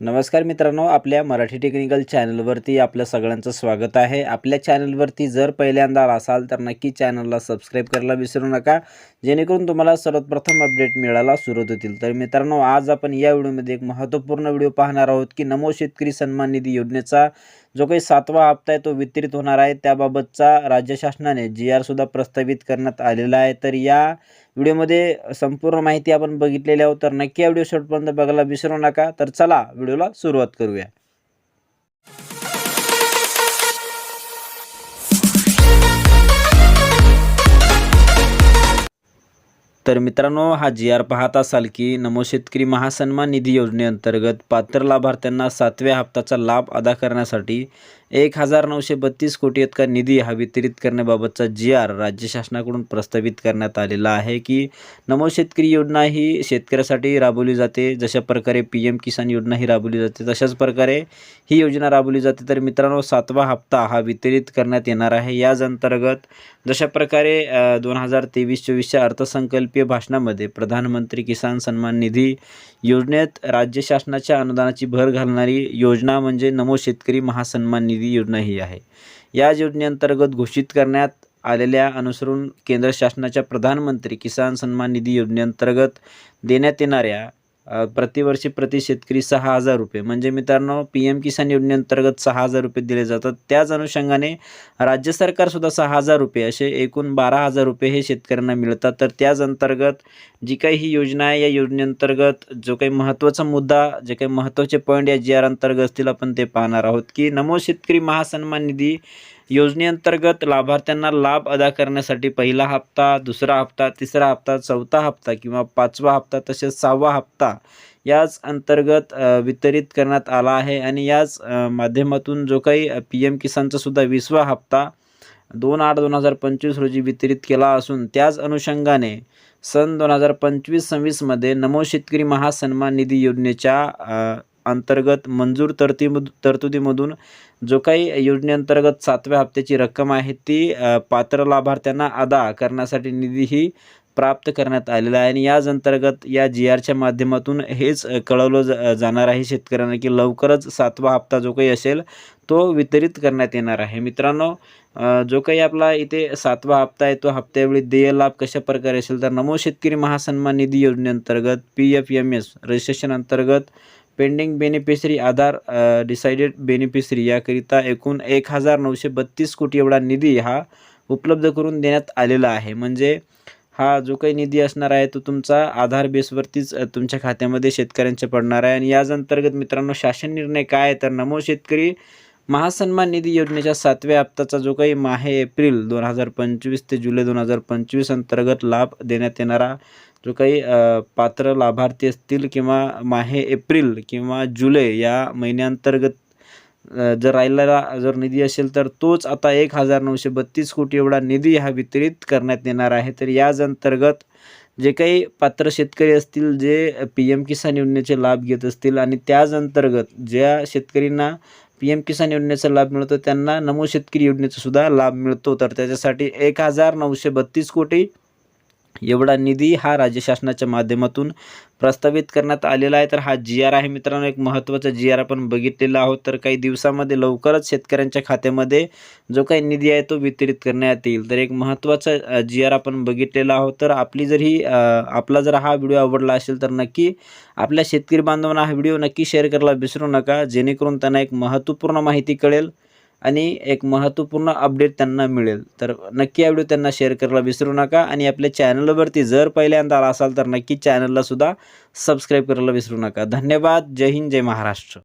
नमस्कार मित्रांनो आपल्या मराठी टेक्निकल चॅनलवरती आपलं सगळ्यांचं स्वागत आहे. आपल्या चॅनलवरती जर पहिल्यांदा असाल तर नक्की चॅनलला सबस्क्राईब करायला विसरू नका. जेणेकरून तुम्हाला सर्वप्रथम अपडेट मिळायला सुरुवात होतील. तर मित्रांनो आज आपण या व्हिडिओमध्ये एक महत्त्वपूर्ण व्हिडिओ पाहणार आहोत की नमो शेतकरी सन्मान निधी योजनेचा जो काही सातवा हप्ता आहे तो वितरित होणार आहे. त्याबाबतचा राज्य शासनाने जी आर सुद्धा प्रस्तावित करण्यात आलेला आहे. तर या व्हिडिओमध्ये संपूर्ण माहिती आपण बघितलेली आहोत. तर नक्की या व्हिडिओ शेवटपर्यंत बघायला विसरू नका. तर चला व्हिडिओला सुरुवात करूया. तर मित्रांनो हा जी आर पाहत असाल की नमो शेतकरी महासन्मान निधी योजनेअंतर्गत पात्र लाभार्थ्यांना सातव्या हप्त्याचा लाभ अदा करण्यासाठी एक हजार नऊशे बत्तीस कोटी इतका निधी हा वितरित करण्याबाबतचा जी आर राज्य शासनाकडून प्रस्तावित करण्यात आलेला आहे की नमो शेतकरी योजना ही शेतकऱ्यासाठी राबवली जाते. जशा प्रकारे पी एम किसान योजना ही राबवली जाते तशाच प्रकारे ही योजना राबवली जाते. तर मित्रांनो सातवा हप्ता हा वितरित करण्यात येणार आहे. याच अंतर्गत जशा प्रकारे दोन हजार तेवीस चोवीसच्या अर्थसंकल्पीय भाषणामध्ये प्रधानमंत्री किसान सन्मान निधी योजनेत राज्य शासनाच्या अनुदानाची भर घालणारी योजना म्हणजे नमो शेतकरी महासन्मान निधी. योजना ही आहे. या योजनेअंतर्गत घोषित करण्यात आलेल्या अनुसरून केंद्र शासनाच्या प्रधानमंत्री किसान सन्मान निधी योजनेअंतर्गत देण्यात येणाऱ्या प्रतिवर्षी प्रति शेतकरी सहा हजार रुपये. म्हणजे मित्रांनो पी एम किसान योजनेअंतर्गत सहा हजार रुपये दिले जातात. त्याच अनुषंगाने राज्य सरकारसुद्धा सहा हजार रुपये असे एकूण बारा हजार रुपये हे शेतकऱ्यांना मिळतात. तर त्याच अंतर्गत जी काही ही योजना आहे या योजनेअंतर्गत जो काही महत्त्वाचा मुद्दा जे काही महत्त्वाचे पॉईंट या जी आर अंतर्गत असतील आपण ते पाहणार आहोत की नमो शेतकरी महासन्मान निधी योजनेअंतर्गत लाभार्थ्यांना लाभ अदा करण्यासाठी पहिला हप्ता दुसरा हप्ता तिसरा हप्ता चौथा हप्ता किंवा पाचवा हप्ता तसेच सहावा हप्ता याच अंतर्गत वितरित करण्यात आला आहे. आणि याच माध्यमातून जो काही पी एम किसानचा सुद्धा हप्ता दोन आठ दोन हजार पंचवीस रोजी वितरित केला असून त्याच अनुषंगाने सन दोन हजार पंचवीस सव्वीसमध्ये नमो शेतकरी महासन्मान निधी योजनेच्या अंतर्गत मंजूर तरतीब तरतुदीमधून जो काही योजनेअंतर्गत सातव्या हप्त्याची रक्कम आहे ती पात्र लाभार्थ्यांना अदा करण्यासाठी निधीही प्राप्त करण्यात आलेला आहे. आणि याच अंतर्गत या जी आरच्या माध्यमातून हेच कळवलं जा जाणार आहे शेतकऱ्यांना की लवकरच सातवा हप्ता जो काही असेल तो वितरित करण्यात येणार आहे. मित्रांनो जो काही आपला इथे सातवा हप्ता आहे तो हप्त्यावेळी देय लाभ कशा प्रकारे असेल तर नमो शेतकरी महासन्मान निधी योजनेअंतर्गत P F M S registration अंतर्गत pending beneficiary Aadhaar deseeded beneficiary याकरिता एकूण एक हजार नऊशे बत्तीस कोटी एवढा निधी हा उपलब्ध करून देण्यात आलेला आहे. म्हणजे हा जो काही निधी असणार आहे तो तुमचा आधार बेसवरतीच तुमच्या खात्यामध्ये शेतकऱ्यांच्या पडणार आहे. आणि याच अंतर्गत मित्रांनो शासन निर्णय काय आहे? तर नमो शेतकरी महासन्मान निधी योजनेच्या सातव्या हप्त्याचा जो काही माहे एप्रिल दोन हजार पंचवीस ते जुलै दोन हजार पंचवीस अंतर्गत लाभ देण्यात येणारा जो काही पात्र लाभार्थी असतील किंवा माहे एप्रिल किंवा जुलै या महिन्याअंतर्गत जर राहिलेला जर निधी असेल तर तोच आता एक हजार नऊशे बत्तीस कोटी एवढा निधी हा वितरित करण्यात येणार आहे. तर याच अंतर्गत जे काही पात्र शेतकरी असतील जे पी एम किसान योजनेचे लाभ घेत असतील आणि त्याच अंतर्गत ज्या शेतकऱ्यांना पी एम किसान योजनेचा लाभ मिळतो त्यांना नमो शेतकरी योजनेचा सुद्धा लाभ मिळतो. तर त्याच्यासाठी एक हजार नऊशे बत्तीस कोटी एवढा निधी हा राज्य शासनाच्या माध्यमातून प्रस्तावित करण्यात आलेला आहे. तर हा जी आर आहे मित्रांनो एक महत्त्वाचा जी आर आपण बघितलेला आहोत. तर काही दिवसामध्ये लवकरच शेतकऱ्यांच्या खात्यामध्ये जो काही निधी आहे तो वितरित करण्यात येईल. तर एक महत्त्वाचा जी आर आपण बघितलेला आहोत. तर आपली जर ही आपला जर हा व्हिडिओ आवडला असेल तर नक्की आपल्या शेतकरी बांधवांना हा व्हिडिओ नक्की शेअर करायला विसरू नका. जेणेकरून त्यांना एक महत्त्वपूर्ण माहिती कळेल. आणि एक महत्त्वपूर्ण अपडेट त्यांना मिळेल. तर नक्की हा व्हिडिओ त्यांना शेअर करायला विसरू नका आणि आपल्या चॅनलवरती जर पहिल्यांदा आला असाल तर नक्की चॅनललासुद्धा सबस्क्राईब करायला विसरू नका. धन्यवाद. जय हिंद जय महाराष्ट्र.